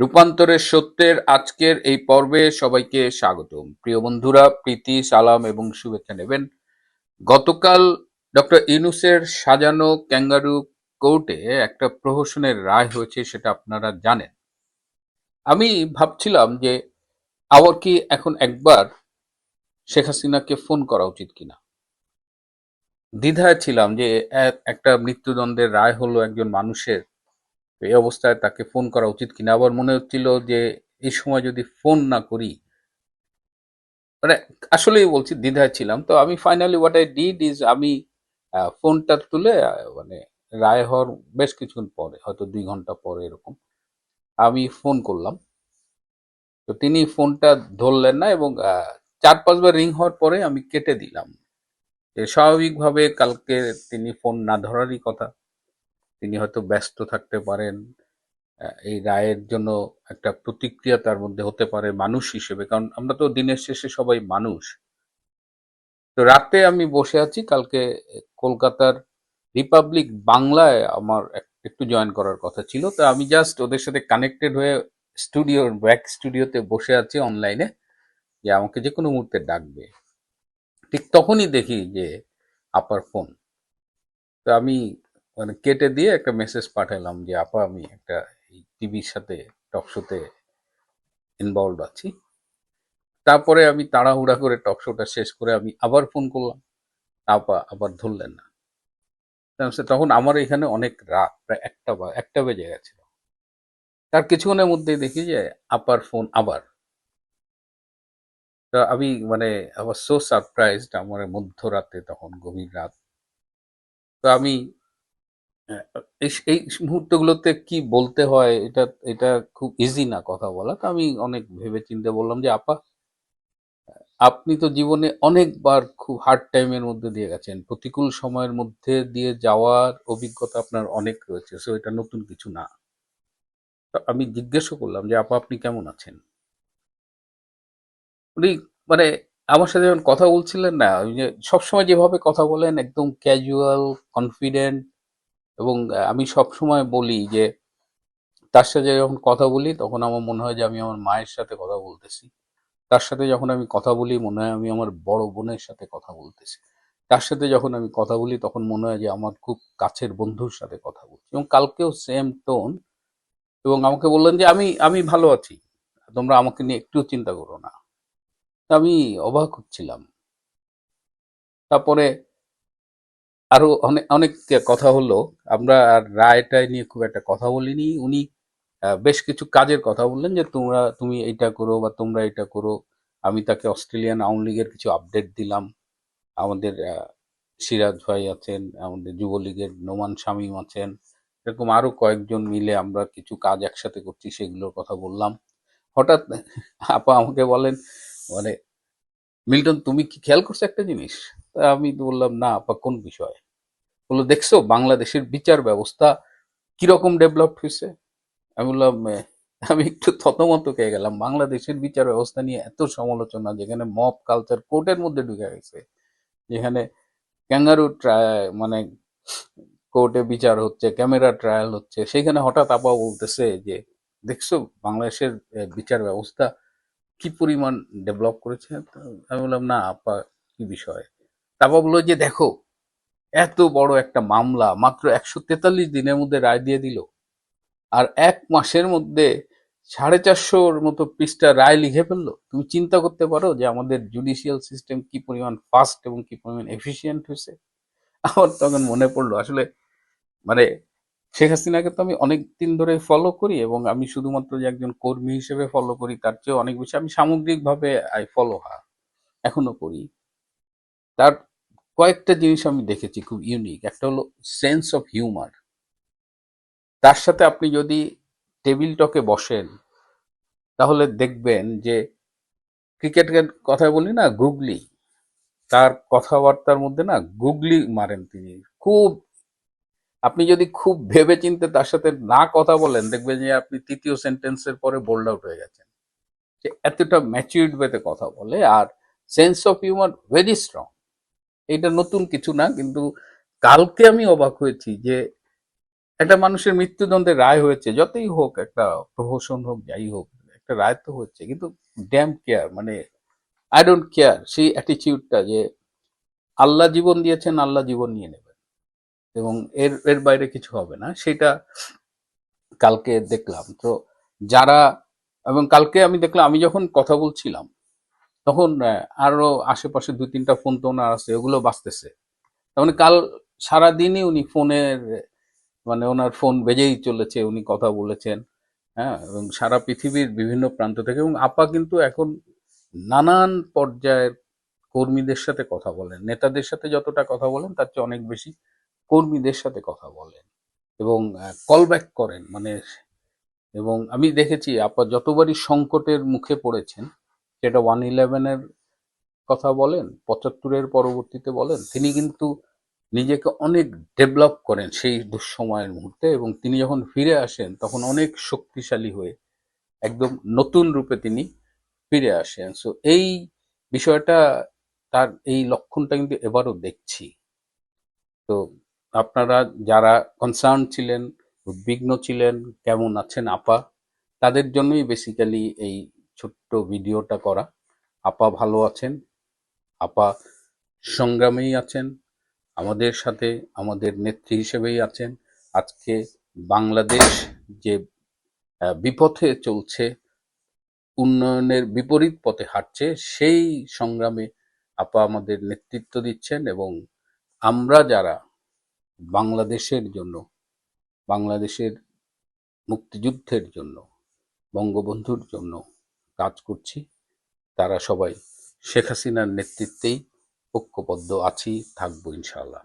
রূপান্তরের সত্যের আজকের এই পর্বে সবাইকে স্বাগতম। প্রিয় বন্ধুরা, প্রীতি, সালাম এবং শুভেচ্ছা নেবেন। গতকাল ডক্টর ইনুসের সাজানো ক্যাঙ্গারু কোর্টে একটা প্রহসনের রায় হয়েছে, সেটা আপনারা জানেন। আমি ভাবছিলাম যে আবার কি এখন একবার শেখ হাসিনাকে ফোন করা উচিত কিনা। দ্বিধায় ছিলাম যে একটা মৃত্যুদণ্ডের রায় হলো একজন মানুষের। এই অবস্থায় তাকে ফোন করা উচিত কিনা? আবার মনে হচ্ছিল যে এই সময় যদি ফোন না করি মানে আসলেই বলছি দ্বিধায় ছিলাম। তো আমি finally what I did is আমি ফোনটা তুলে মানে রায় হওয়ার বেশ কিছুক্ষণ পরে, হয়তো দুই ঘণ্টা পরে এরকম, আমি ফোন করলাম। তো তিনি ফোনটা ধরলেন না এবং চার পাঁচবার রিং হওয়ার পরে আমি কেটে দিলাম। স্বাভাবিকভাবে কালকে তিনি ফোন না ধরারই কথা। তিনি হয়তো ব্যস্ত থাকতে পারেন এই রায়ের জন্য একটা প্রতিক্রিয়া তার মধ্যে হতে পারে মানুষ হিসেবে, কারণ আমরা তো দিনের শেষে সবাই মানুষ। তো রাতে আমি বসে আছি, কালকে কলকাতার রিপাবলিক বাংলায় আমার এক- একটু জয়েন করার কথা ছিল। তো আমি জাস্ট ওদের সাথে কানেক্টেড হয়ে স্টুডিওর ব্যাক স্টুডিওতে বসে আছি অনলাইনে যে আমাকে যে কোনো মুহূর্তে ডাকবে। ঠিক তখনই দেখি যে আপার ফোন তো আমি মানে কেটে দিয়ে একটা মেসেজ পাঠালাম যে, আপা, আমি একটা টিভির সাথে টক শোতে ইনভলভ আছি। তারপরে আমি তাড়াহুড়া করে টক শোটা শেষ করে আমি আবার ফোন করলাম। আপা, আবার ধরলেন না। তখন আমার এখানে অনেক রাত, প্রায় একটা বা, একটা বেজে গেছিল। তার কিছুক্ষণের মধ্যেই দেখি যে, আপার ফোন আবার। তো আমি মানে আবার সো সারপ্রাইজড আমার মধ্যরাতে তখন, গভীর রাত। তো আমি এই মুহূর্তগুলোতে কি বলতে হয়? এটা এটা খুব ইজি না কথা বলা। তো আমি অনেক ভেবে চিন্তে বললাম যে, আপা, আপনি তো জীবনে অনেকবার খুব হার্ড টাইমের মধ্যে দিয়ে গেছেন। প্রতিকূল সময়ের মধ্যে দিয়ে যাওয়ার অভিজ্ঞতা আপনার অনেক রয়েছে সো এটা নতুন কিছু না। আমি জিজ্ঞেসও করলাম যে, আপা, আপনি কেমন আছেন? উনি মানে আমার সাথে যখন কথা বলছিলেন না সবসময় যেভাবে কথা বলেন, একদম ক্যাজুয়াল কনফিডেন্ট এবং আমি সবসময় বলি যে, তার সাথে যখন কথা বলি, তখন আমার মনে হয় যে, আমি আমার মায়ের সাথে কথা বলতেছি। তার সাথে যখন আমি কথা বলি, মনে হয় আমি আমার বড় বোনের সাথে কথা বলতেছি। তার সাথে যখন আমি কথা বলি, তখন মনে হয় যে, আমার খুব কাছের বন্ধুর সাথে কথা বলছি এবং কালকেও সেম টোন এবং আমাকে বললেন যে, আমি আমি ভালো আছি। তোমরা আমাকে নিয়ে একটু চিন্তা করো না। আমি অবাক হচ্ছিলাম। তারপরে আরও অনেক অনেক কথা হলো। আমরা আর রায়টায় নিয়ে খুব একটা কথা বলিনি। উনি বেশ কিছু কাজের কথা বললেন যে তোমরা, তুমি এইটা করো বা তোমরা এটা করো। আমি তাকে অস্ট্রেলিয়ান আওয়ামী লীগের কিছু আপডেট দিলাম। আমাদের সিরাজ ভাই আছেন, আমাদের যুবলীগের নোমান শামীম আছেন। এরকম আরও কয়েকজন মিলে আমরা কিছু কাজ একসাথে করছি, সেগুলোর কথা বললাম। হঠাৎ আপা আমাকে বলেন মানে মিল্টন, তুমি কি খেয়াল করছ একটা জিনিস? তা আমি বললাম, না, আপা, কোন বিষয়? বলল, দেখছ, বাংলাদেশের বিচার ব্যবস্থা কীরকম ডেভেলপ হয়েছে? আমি বললাম আমি একটু থতমত খেয়ে গেলাম। বাংলাদেশের বিচার ব্যবস্থা নিয়ে এত সমালোচনা, যেখানে মব কালচার কোর্টের মধ্যে ঢুকে গেছে, যেখানে ক্যাঙ্গারু মানে কোর্টে বিচার হচ্ছে ক্যামেরা ট্রায়াল হচ্ছে, সেখানে হঠাৎ আপা বলতেছে যে, দেখছ, বাংলাদেশের বিচার ব্যবস্থা কি পরিমাণ ডেভেলপ করেছে? আমি বললাম, না, আপা, কি বিষয়? তারপর বলল যে, দেখো, এত বড় একটা মামলা, মাত্র একশো তেতাল্লিশ দিনের মধ্যে রায় দিয়ে দিল। আর এক মাসের মধ্যে সাড়ে চারশোর মতো পৃষ্ঠা রায় লিখে ফেলল। তুমি চিন্তা করতে পারো যে, আমাদের জুডিশিয়াল সিস্টেম কি পরিমাণ ফাস্ট এবং কি পরিমাণ এফিসিয়েন্ট হয়েছে? আমার তখন মনে পড়ল, আসলে মানে শেখ হাসিনাকে তো আমি অনেক দিন ধরে ফলো করি এবং আমি শুধুমাত্র যে একজন কর্মী হিসেবে ফলো করি, তার চেয়ে অনেক বেশি আমি সামগ্রিকভাবে আই ফলো হার এখনও করি। তার কয়েকটা জিনিস আমি দেখেছি খুব ইউনিক একটা হলো সেন্স অফ হিউমার তার সাথে আপনি যদি টেবিল টকে বসেন, তাহলে দেখবেন যে ক্রিকেটের কথা বলি না, গুগলি। তার কথাবার্তার মধ্যে না গুগলি মারেন তিনি। খুব আপনি যদি খুব ভেবে চিনতে তার সাথে না কথা বলেন, দেখবেন যে আপনি তৃতীয় সেন্টেন্সের পরে বোল্ড আউট হয়ে গেছেন। যে এতটা ম্যাচিউরড ওয়েতে কথা বলে আর sense of humour very strong এটা নতুন কিছু না, কিন্তু কালকে আমি অবাক হয়েছি যে একটা মানুষের মৃত্যুদণ্ডের রায় হয়েছে, যতই হোক একটা প্রহসন হোক, যাই হোক, একটা রায় তো হচ্ছে, কিন্তু ড্যাম কেয়ার মানে আই ডোন্ট কেয়ার সেই অ্যাটিটিউডটা যে আল্লাহ জীবন দিয়েছেন, আল্লাহ জীবন নিয়ে নেবেন এবং এর এর বাইরে কিছু হবে না। সেটা কালকে দেখলাম। তো যারা এবং কালকে আমি দেখলাম আমি যখন কথা বলছিলাম তখন আহ, আরও আশেপাশে দুই তিনটা ফোন তো ওনার আছে ওগুলো বাঁচতেছে তার মানে কাল সারাদিনই উনি ফোনের মানে ওনার ফোন বেজেই চলেছে উনি কথা বলেছেন হ্যাঁ এবং সারা পৃথিবীর বিভিন্ন প্রান্ত থেকে এবং আপা কিন্তু এখন নানান পর্যায়ের কর্মীদের সাথে কথা বলেন নেতাদের সাথে যতটা কথা বলেন তার চেয়ে অনেক বেশি কর্মীদের সাথে কথা বলেন এবং কল ব্যাক করেন মানে এবং আমি দেখেছি আপা যতবারই সংকটের মুখে পড়েছেন, সেটা ওয়ান ইলেভেনের কথা বলেন পঁচাত্তরের পরবর্তীতে বলেন, তিনি কিন্তু নিজেকে অনেক ডেভেলপ করেন সেই দুঃসময়ের মুহূর্তে এবং তিনি যখন ফিরে আসেন, তখন অনেক শক্তিশালী হয়ে একদম নতুন রূপে তিনি ফিরে আসেন। সো এই বিষয়টা, তার এই লক্ষণটা কিন্তু এবারও দেখছি। তো আপনারা যারা কনসার্ন ছিলেন, উদ্বিগ্ন ছিলেন, কেমন আছেন আপা? তাদের জন্যই বেসিক্যালি এই ছোট্ট ভিডিওটা করা। আপা ভালো আছেন, আপা সংগ্রামেই আছেন, আমাদের সাথে আমাদের নেত্রী হিসেবেই আছেন। আজকে বাংলাদেশ যে বিপথে চলছে, উন্নয়নের বিপরীত পথে হাঁটছে, সেই সংগ্রামে আপা আমাদের নেতৃত্ব দিচ্ছেন এবং আমরা যারা বাংলাদেশের জন্য, বাংলাদেশের মুক্তিযুদ্ধের জন্য, বঙ্গবন্ধুর জন্য কাজ করছি। তারা সবাই শেখ হাসিনার নেতৃত্বেই ঐক্যবদ্ধ আছি, থাকব ইনশাআল্লাহ।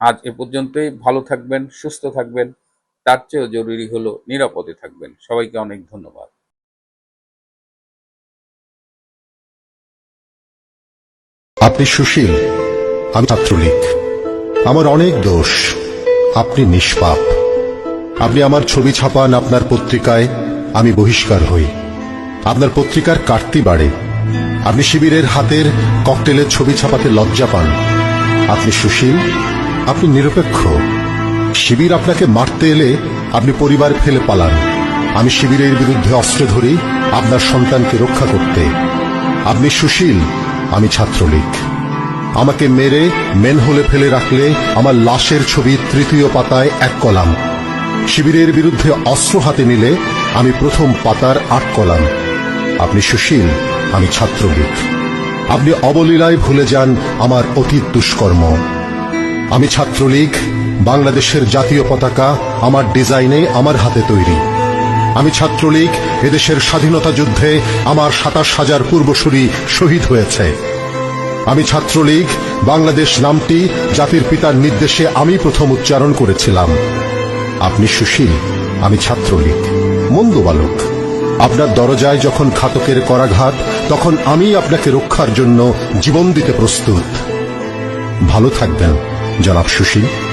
আজ এ পর্যন্তই, ভালো থাকবেন, সুস্থ থাকবেন। তার চেয়েও জরুরি হলো নিরাপদে থাকবেন। সবাইকে অনেক ধন্যবাদ। আপনি সুশীল, আমি ছাত্রলীগ। আমার অনেক দোষ। আপনি নিষ্পাপ। আপনি আমার ছবি ছাপান আপনার পত্রিকায়, আমি বহিষ্কার হই। আপনার পত্রিকার কাটতি বাড়ে। আপনি শিবিরের হাতের ককটেলের ছবি ছাপাতে লজ্জা পান। আপনি সুশীল, আপনি নিরপেক্ষ। শিবির আপনাকে মারতে এলে আপনি পরিবার ফেলে পালান। আমি শিবিরের বিরুদ্ধে অস্ত্র ধরি আপনার সন্তানকে রক্ষা করতে। আপনি সুশীল, আমি ছাত্রলীগ। আমাকে মেরে মেন হলে ফেলে রাখলে আমার লাশের ছবি তৃতীয় পাতায় এক কলাম। শিবিরের বিরুদ্ধে অস্ত্র হাতে নিলে আমি প্রথম পাতার আট কলাম। আপনি সুশীল, আমি ছাত্রলীগ। আপনি অবলীলায় ভুলে যান আমার অতীত দুষ্কর্ম। আমি ছাত্রলীগ, বাংলাদেশের জাতীয় পতাকা আমার ডিজাইনে আমার হাতে তৈরি। আমি ছাত্রলীগ, এদেশের স্বাধীনতা যুদ্ধে আমার সাতাশ হাজার পূর্বসূরি শহীদ হয়েছে। আমি ছাত্রলীগ, বাংলাদেশ নামটি জাতির পিতার নির্দেশে আমি প্রথম উচ্চারণ করেছিলাম। আপনি সুশীল, আমি ছাত্রলীগ। মন্দ বালক। আপনার দরজায় যখন ঘাতকের করাঘাত, তখন আমি আপনাকে রক্ষার জন্য জীবন দিতে প্রস্তুত। ভালো থাকবেন, জনাব সুশীল।